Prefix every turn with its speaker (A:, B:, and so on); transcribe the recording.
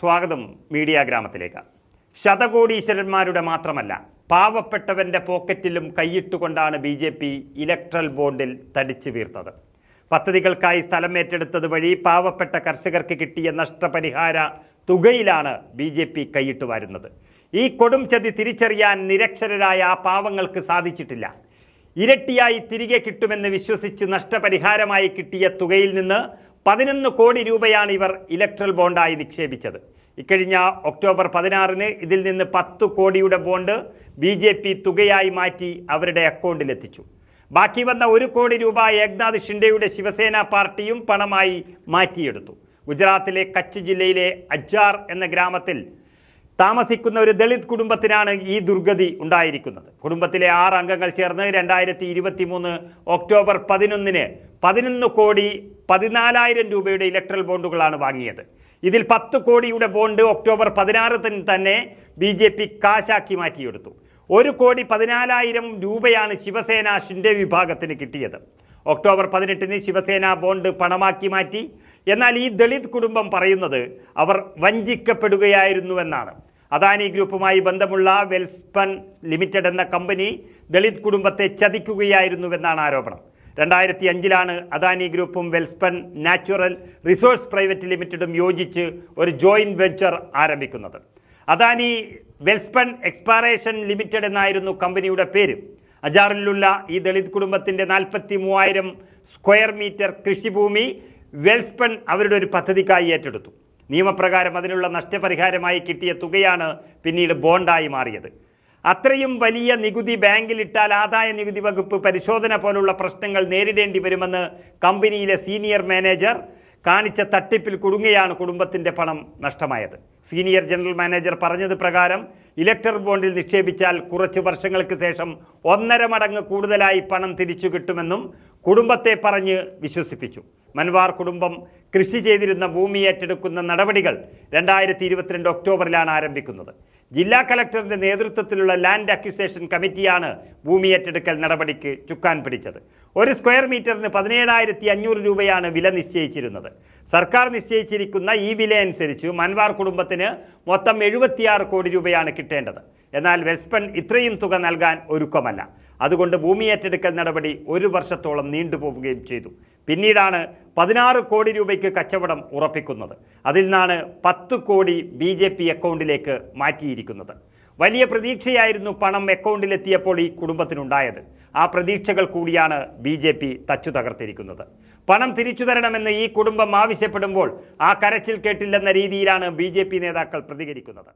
A: സ്വാഗതം മീഡിയ ഗ്രാമത്തിലേക്ക്. ശതകോടീശ്വരന്മാരുടെ മാത്രമല്ല പാവപ്പെട്ടവന്റെ പോക്കറ്റിലും കൈയിട്ടുകൊണ്ടാണ് ബി ജെ പി ഇലക്ട്രൽ ബോണ്ടിൽ തടിച്ചു വീർത്തത്. പദ്ധതികൾക്കായി സ്ഥലം ഏറ്റെടുത്തത് വഴി പാവപ്പെട്ട കർഷകർക്ക് കിട്ടിയ നഷ്ടപരിഹാര തുകയിലാണ് ബി ജെ പി കൈയിട്ട് വരുന്നത്. ഈ കൊടും ചതി തിരിച്ചറിയാൻ നിരക്ഷരരായ ആ പാവങ്ങൾക്ക് സാധിച്ചിട്ടില്ല. ഇരട്ടിയായി തിരികെ കിട്ടുമെന്ന് വിശ്വസിച്ച് നഷ്ടപരിഹാരമായി കിട്ടിയ തുകയിൽ നിന്ന് പതിനൊന്ന് കോടി രൂപയാണ് ഇവർ ഇലക്ട്രൽ ബോണ്ടായി നിക്ഷേപിച്ചത്. ഇക്കഴിഞ്ഞ ഒക്ടോബർ പതിനാറിന് ഇതിൽ നിന്ന് പത്ത് കോടിയുടെ ബോണ്ട് ബി ജെ പി തുകയായി മാറ്റി അവരുടെ അക്കൗണ്ടിലെത്തിച്ചു. ബാക്കി വന്ന ഒരു കോടി രൂപ ഏക്നാഥ് ഷിൻഡെയുടെ ശിവസേന പാർട്ടിയും പണമായി മാറ്റിയെടുത്തു. ഗുജറാത്തിലെ കച്ച് ജില്ലയിലെ അജാർ എന്ന ഗ്രാമത്തിൽ താമസിക്കുന്ന ഒരു ദളിത് കുടുംബത്തിനാണ് ഈ ദുർഗതി ഉണ്ടായിരിക്കുന്നത്. കുടുംബത്തിലെ ആറ് അംഗങ്ങൾ ചേർന്ന് രണ്ടായിരത്തി ഇരുപത്തി മൂന്ന് ഒക്ടോബർ പതിനൊന്നിന് പതിനൊന്ന് കോടി പതിനാലായിരം രൂപയുടെ ഇലക്ട്രൽ ബോണ്ടുകളാണ് വാങ്ങിയത്. ഇതിൽ പത്ത് കോടിയുടെ ബോണ്ട് ഒക്ടോബർ പതിനാറിന് തന്നെ ബി ജെ പി കാശാക്കി മാറ്റിയെടുത്തു. ഒരു കോടി പതിനാലായിരം രൂപയാണ് ശിവസേന ഷിൻഡെ വിഭാഗത്തിന് കിട്ടിയത്. ഒക്ടോബർ പതിനെട്ടിന് ശിവസേന ബോണ്ട് പണമാക്കി മാറ്റി. എന്നാൽ ഈ ദളിത് കുടുംബം പറയുന്നത് അവർ വഞ്ചിക്കപ്പെടുകയായിരുന്നുവെന്നാണ് അദാനി ഗ്രൂപ്പുമായി ബന്ധമുള്ള വെൽസ്പൻ ലിമിറ്റഡ് എന്ന കമ്പനി ദളിത് കുടുംബത്തെ ചതിക്കുകയായിരുന്നുവെന്നാണ് ആരോപണം. രണ്ടായിരത്തി അഞ്ചിലാണ് അദാനി ഗ്രൂപ്പും വെൽസ്പൻ നാച്ചുറൽ റിസോഴ്സ് പ്രൈവറ്റ് ലിമിറ്റഡും യോജിച്ച് ഒരു ജോയിന്റ് വെഞ്ചർ ആരംഭിക്കുന്നത്. അദാനി വെൽസ്പൻ എക്സ്പാറേഷൻ ലിമിറ്റഡ് എന്നായിരുന്നു കമ്പനിയുടെ പേര്. അജാറിലുള്ള ഈ ദളിത് കുടുംബത്തിന്റെ നാൽപ്പത്തി മൂവായിരം സ്ക്വയർ മീറ്റർ കൃഷിഭൂമി വെൽസ്പൺ അവരുടെ ഒരു പദ്ധതിക്കായി ഏറ്റെടുത്തു. നിയമപ്രകാരം അതിനുള്ള നഷ്ടപരിഹാരമായി കിട്ടിയ തുകയാണ് പിന്നീട് ബോണ്ടായി മാറിയത്. അത്രയും വലിയ നികുതി ബാങ്കിലിട്ടാൽ ആദായ നികുതി വകുപ്പ് പരിശോധന പോലുള്ള പ്രശ്നങ്ങൾ നേരിടേണ്ടി വരുമെന്ന് കമ്പനിയിലെ സീനിയർ മാനേജർ കാണിച്ച തട്ടിപ്പിൽ കുടുങ്ങിയാണ് കുടുംബത്തിന്റെ പണം നഷ്ടമായത്. സീനിയർ ജനറൽ മാനേജർ പറഞ്ഞത് പ്രകാരം ഇലക്ടർ ബോണ്ടിൽ നിക്ഷേപിച്ചാൽ കുറച്ച് വർഷങ്ങൾക്ക് ശേഷം ഒന്നര മടങ്ങ് കൂടുതലായി പണം തിരിച്ചു കിട്ടുമെന്നും കുടുംബത്തെ പറഞ്ഞ് വിശ്വസിപ്പിച്ചു. മൻവാർ കുടുംബം കൃഷി ചെയ്തിരുന്ന ഭൂമി ഏറ്റെടുക്കുന്ന നടപടികൾ രണ്ടായിരത്തി ഇരുപത്തിരണ്ട് ഒക്ടോബറിലാണ് ആരംഭിക്കുന്നത്. ജില്ലാ കലക്ടറിന്റെ നേതൃത്വത്തിലുള്ള ലാൻഡ് അക്യുസേഷൻ കമ്മിറ്റിയാണ് ഭൂമി ഏറ്റെടുക്കൽ നടപടിക്ക് ചുക്കാൻ പിടിച്ചത്. ഒരു സ്ക്വയർ മീറ്ററിന് പതിനേഴായിരത്തി അഞ്ഞൂറ് രൂപയാണ് വില നിശ്ചയിച്ചിരുന്നത്. സർക്കാർ നിശ്ചയിച്ചിരിക്കുന്ന ഈ വില അനുസരിച്ച് മൻവാർ കുടുംബത്തിന് മൊത്തം എഴുപത്തിയാറ് കോടി രൂപയാണ് കിട്ടേണ്ടത്. എന്നാൽ വെസ്പൺ ഇത്രയും തുക നൽകാൻ ഒരുക്കമല്ല. അതുകൊണ്ട് ഭൂമി ഏറ്റെടുക്കൽ നടപടി ഒരു വർഷത്തോളം നീണ്ടുപോവുകയും ചെയ്തു. പിന്നീടാണ് പതിനാറ് കോടി രൂപയ്ക്ക് കച്ചവടം ഉറപ്പിക്കുന്നത്. അതിൽ നിന്നാണ് പത്ത് കോടി ബി ജെ പി അക്കൗണ്ടിലേക്ക് മാറ്റിയിരിക്കുന്നത്. വലിയ പ്രതീക്ഷയായിരുന്നു പണം അക്കൗണ്ടിലെത്തിയപ്പോൾ ഈ കുടുംബത്തിനുണ്ടായത്. ആ പ്രതീക്ഷകൾ കൂടിയാണ് ബി ജെ പി തച്ചു തകർത്തിരിക്കുന്നത്. പണം തിരിച്ചു തരണമെന്ന് ഈ കുടുംബം ആവശ്യപ്പെടുമ്പോൾ ആ കരച്ചിൽ കേട്ടില്ലെന്ന രീതിയിലാണ് ബി നേതാക്കൾ പ്രതികരിക്കുന്നത്.